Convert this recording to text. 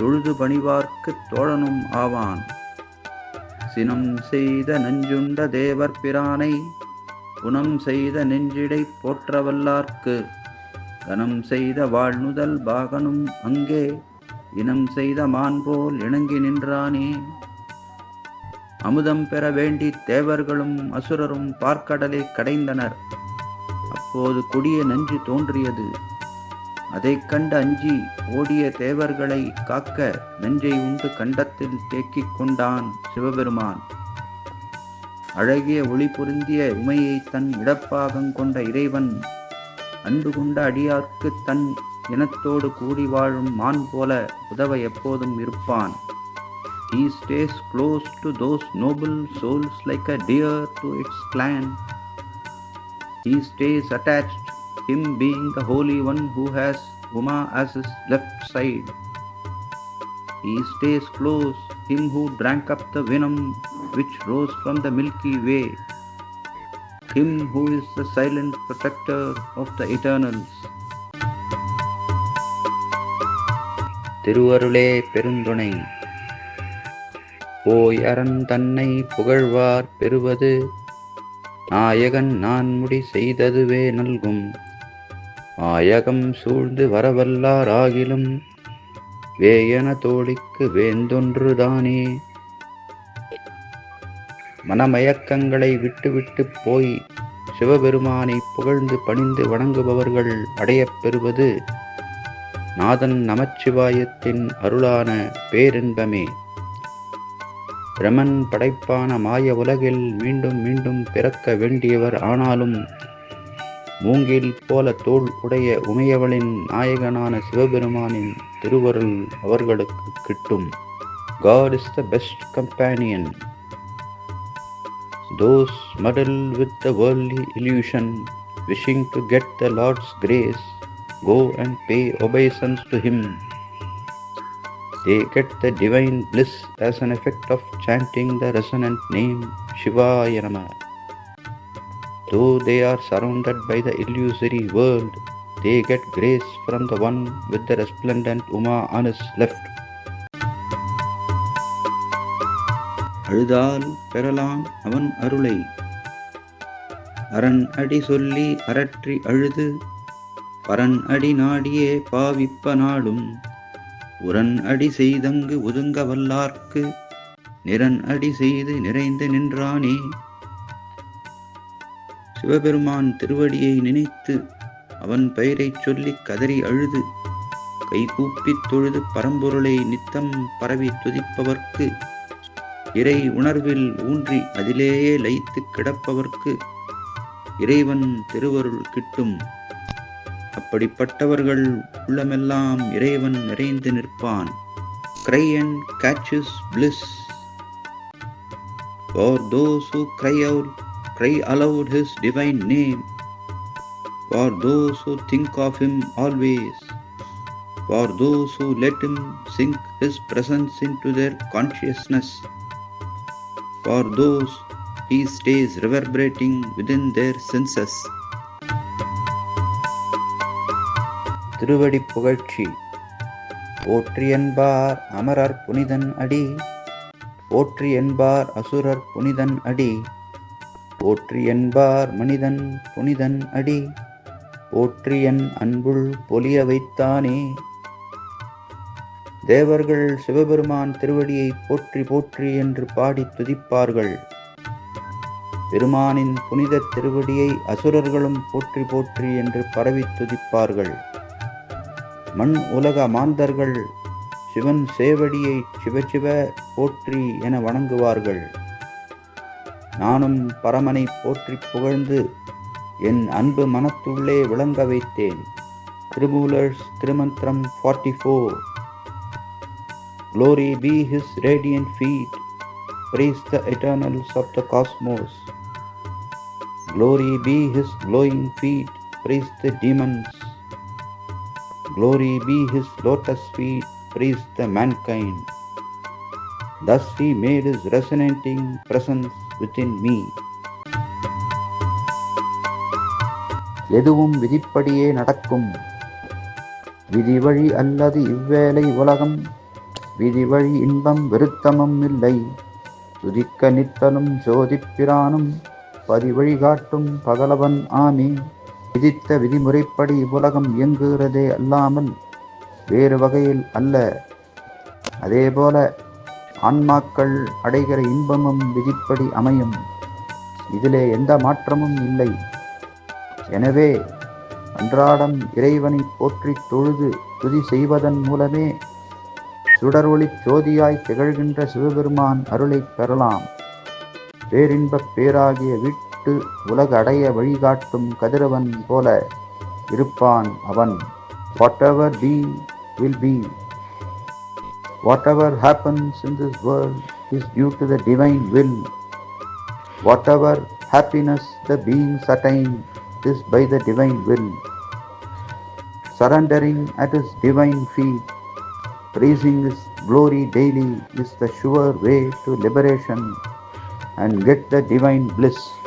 தொழுது பணிவார்க்குத் தோழனும் ஆவான். சினம் செய்த நஞ்சுண்ட தேவர் பிரானை குணம் செய்த நெஞ்சிடை போற்றவல்லார்க்கு கனம் செய்த வாழ்நுதல் பாகனும் அங்கே இனம் செய்த மான் போல் இணங்கி நின்றானே. அமுதம் பெற வேண்டி தேவர்களும் அசுரரும் பார்க்கடலை கடைந்தனர். அப்போது கொடிய நஞ்சு தோன்றியது. அதை கண்டு அஞ்சி ஓடிய தேவர்களை காக்க நெஞ்சை உண்டு கண்டத்தில் தேக்கிக் கொண்டான் சிவபெருமான் அழகிய ஒளி பொருந்திய உமையை தன் இடப்பாகம் கொண்ட இறைவன் அன்பு கொண்ட அடியார்க்கு தன் இனத்தோடு கூடி வாழும் மான் போல உதவ எப்போதும் இருப்பான் He stays close to those noble souls like a deer to its clan. He stays attached, him being the Holy One who has Uma as his left side. He stays close, him who drank up the venom which rose from the Milky Way. Him who is the silent protector of the eternals. திருவருளே பெருந்துணை ஓய் அரண் தன்னை புகழ்வார் பெறுவது நாயகன் நான் முடி செய்ததுவே நல்கும். ஆயகம் சூழ்ந்து வரவல்லாராகிலும் வேயன தோழிக்கு வேந்தொன்றுதானே மனமயக்கங்களை விட்டுவிட்டு போய் சிவபெருமானை புகழ்ந்து பணிந்து வணங்குபவர்கள் அடையப் பெறுவது நாதன் நமச்சிவாயத்தின் அருளான பேரின்பமே. பிரமன் படைப்பான மாய உலகில் மீண்டும் மீண்டும் பிறக்க வேண்டியவர் ஆனாலும் மூங்கில் போல தோல் உடைய உமையவளின் நாயகனான சிவபெருமானின் திருவருள் அவர்களுக்கு கிட்டும் God is the best companion those muddle with the worldly illusion wishing to get the lord's grace go and pay obeisance to him They get the divine bliss as an effect of chanting the resonant name Shivaya Nama. Though they are surrounded by the illusory world, they get grace from the one with the resplendent Uma on his left. அழுதால் பெறலாம் அவன் அருளை அரண் அடி சொல்லி அரற்றி அழுது பரன் அடி நாடியே பாவிப்ப நாடும் உரன் அடி செய்தங்கு ஒதுங்க வல்லார்க்கு நிரன் அடி செய்து நிறைந்து நின்றானே. சிவபெருமான் திருவடியை நினைத்து அவன் பெயரைச் சொல்லிக் கதறி அழுது கைகூப்பித் தொழுது பரம்பொருளை நித்தம் பரவி துதிப்பவர்க்கு இறை உணர்வில் ஊன்றி அதிலேயே லயித்து கிடப்பவர்க்கு இறைவன் திருவருள் கிட்டும் அப்படிப்பட்டவர்கள் உள்ளமெல்லாம் இறைவன் நிறைந்து நிற்பான் cry and catches bliss for those who cry out cry aloud his divine name for those who think of him always for those who let him sink his presence into their consciousness for those he stays reverberating within their senses திருவடி புகழ்ச்சி. போற்றி என்பார் அமரர் புனிதன் அடி. போற்றி என்பார் அசுரர் புனிதன் அடி. போற்றி என்பார் மனிதன் புனிதன் அடி. போற்றி என் அன்புள் பொலிய வைத்தானே. தேவர்கள் சிவபெருமான் திருவடியை போற்றி போற்றி என்று பாடி துதிப்பார்கள். பெருமானின் புனித திருவடியை அசுரர்களும் போற்றி போற்றி என்று பரவி துதிப்பார்கள். மண் உலக மாந்தர்கள் சிவன் சேவடியை சிவச்சிவ போற்றி என வணங்குவார்கள். நானும் பரமனை போற்றி புகழ்ந்து என் அன்பு மனத்துள்ளே விளங்க வைத்தேன். Tirumular's Tirumandiram forty four Glory be his radiant feet, praise the eternals of the cosmos. Glory be his glowing feet, praise the demons. Glory be his lotus feet, praise the mankind. Thus he made his resonating presence within me. எதுவும் விதிப்படியே நடக்கும் விதி வழி அல்லது இவ்வேளை உலகம் விதி வழி இன்பம் விருத்தமும் இல்லை துதிக்க நித்தலும் சோதிப்பிரானும் பதிவழி காட்டும் பகலவன் ஆமே விதித்த விதிமுறைப்படி இவ்வுலகம் இயங்குகிறதே அல்லாமல் வேறு வகையில் அல்ல. அதேபோல ஆன்மாக்கள் அடைகிற இன்பமும் விதிப்படி அமையும். இதிலே எந்த மாற்றமும் இல்லை. எனவே அன்றாடம் இறைவனை போற்றி தொழுது துதி செய்வதன் மூலமே சுடரொளி ஜோதியாய் திகழ்கின்ற சிவபெருமான் அருளைப் பெறலாம். பேரின்பப் பேராகிய வீட்டு உலக அடைய வழிகாட்டும் கதிரவன் போல இருப்பான் அவன் whatever be will be Whatever happens in this world is due to the divine will. Whatever happiness the beings attain is by the divine will. Surrendering at his divine feet, praising his glory daily is the sure way to liberation and get the divine bliss.